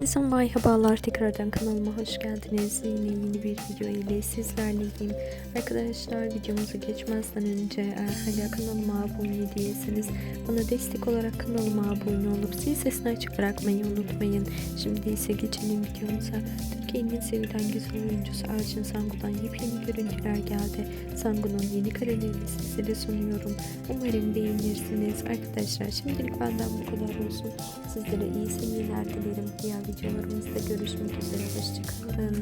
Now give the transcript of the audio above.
Herkese merhabalar tekrardan kanalıma hoş geldiniz. Yine yeni bir video ile sizlerleyim. Arkadaşlar videomuza geçmezden önce eğer hala kanalıma abone değilseniz bana destek olarak kanalıma abone olup zil sesini açık bırakmayı unutmayın. Şimdi ise geçelim videomuza. Türkiye'nin en sevilen güzel oyuncusu Arjun Sangu'dan yepyeni görüntüler geldi. Sangu'nun yeni karelerini sizlere sunuyorum. Umarım beğenirsiniz. Arkadaşlar şimdilik benden bu kadar olsun. Sizlere iyi seyirler dilerim. Diğer widziałam również z tego rocznika, coś ciekawego.